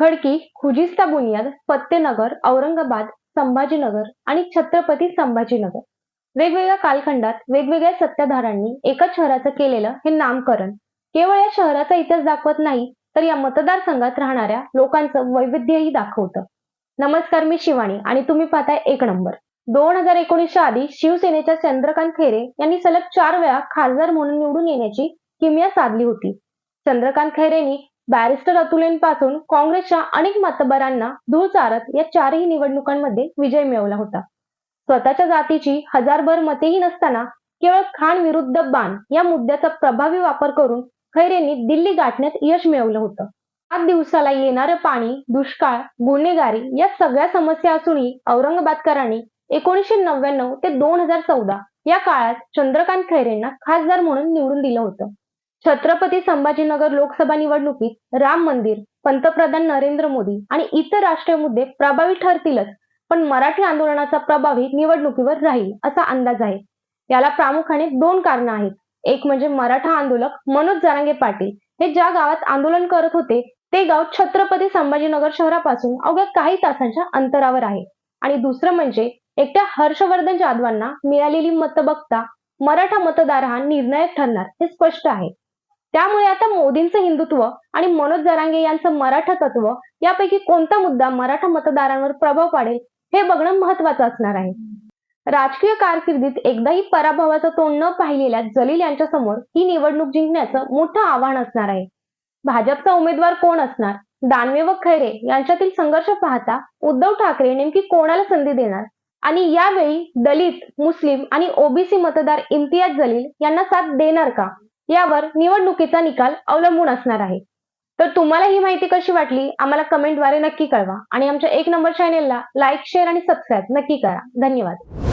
खडकी खुजिस्ता बुनियाद फत्तेनगर औरंगाबाद संभाजीनगर आणि छत्रपती संभाजीनगर. वेगवेगळ्या कालखंडात वेगवेगळ्या सत्ताधारांनी एकाच शहराचं केलेलं हे नामकरण. केवळ या शहराचा इतिहास दाखवत नाही तर या मतदारसंघात राहणाऱ्या लोकांचं वैविध्यही दाखवतं. नमस्कार मी शिवानी आणि तुम्ही पाहताय एक नंबर. दोन हजार एकोणीसच्या आधी शिवसेनेच्या चंद्रकांत खैरे यांनी सलग चार वेळा खासदार म्हणून निवडून येण्याची किमया साधली होती. चंद्रकांत खैरेंनी बॅरिस्टर अतुलेंपासून काँग्रेसच्या अनेक मतबरांना धूळ चारत या चारही निवडणुकांमध्ये विजय मिळवला होता. स्वतःच्या जातीची हजारभर मतेही नसताना केवळ खान विरुद्ध बाण या मुद्द्याचा प्रभावी वापर करून खैरेंनी दिल्ली गाठण्यात यश मिळवलं होतं. सात दिवसाला येणारं पाणी दुष्काळ गुन्हेगारी या सगळ्या समस्या असूनही औरंगाबादकरांनी एकोणीसशे नव्याण्णव ते दोन हजार चौदा या काळात चंद्रकांत खैरेंना खासदार म्हणून निवडून दिलं होतं. छत्रपती संभाजीनगर लोकसभा निवडणुकीत राम मंदिर पंतप्रधान नरेंद्र मोदी आणि इतर राष्ट्रीय मुद्दे प्रभावी ठरतीलच पण मराठी आंदोलनाचा प्रभावी निवडणुकीवर राहील असा अंदाज आहे. याला प्रामुख्याने दोन कारणं आहेत. एक म्हणजे मराठा आंदोलक मनोज जरांगे पाटील हे ज्या गावात आंदोलन करत होते ते गाव छत्रपती संभाजीनगर शहरापासून अवघ्या काही तासांच्या अंतरावर आहे. आणि दुसरं म्हणजे एकट्या हर्षवर्धन जाधवांना मिळालेली मतं बघता मराठा मतदार हा निर्णायक ठरणार हे स्पष्ट आहे. त्यामुळे आता मोदींचं हिंदुत्व आणि मनोज जरांगे यांचं मराठा तत्व यापैकी कोणता मुद्दा मराठा मतदारांवर प्रभाव पाडेल हे बघणं महत्वाचं असणार आहे. राजकीय कारकिर्दीत एकदाही पराभवाचं तोंड न पाहिलेल्या जलील यांच्या समोर ही निवडणूक जिंकण्याचं मोठं आव्हान असणार आहे. भाजपचा उमेदवार कोण असणार? दानवे व खैरे यांच्यातील संघर्ष पाहता उद्धव ठाकरे नेमकी कोणाला संधी देणार? आणि यावेळी दलित मुस्लिम आणि ओबीसी मतदार इम्तियाज जलील यांना साथ देणार का? यावर निवडणुकीचा निकाल अवलंबून असणार आहे. तर तुम्हाला ही माहिती कशी वाटली? आम्हाला कमेंटद्वारे नक्की कळवा. आणि आमच्या एक नंबर चॅनेलला लाईक शेअर आणि सबस्क्राईब नक्की करा. धन्यवाद.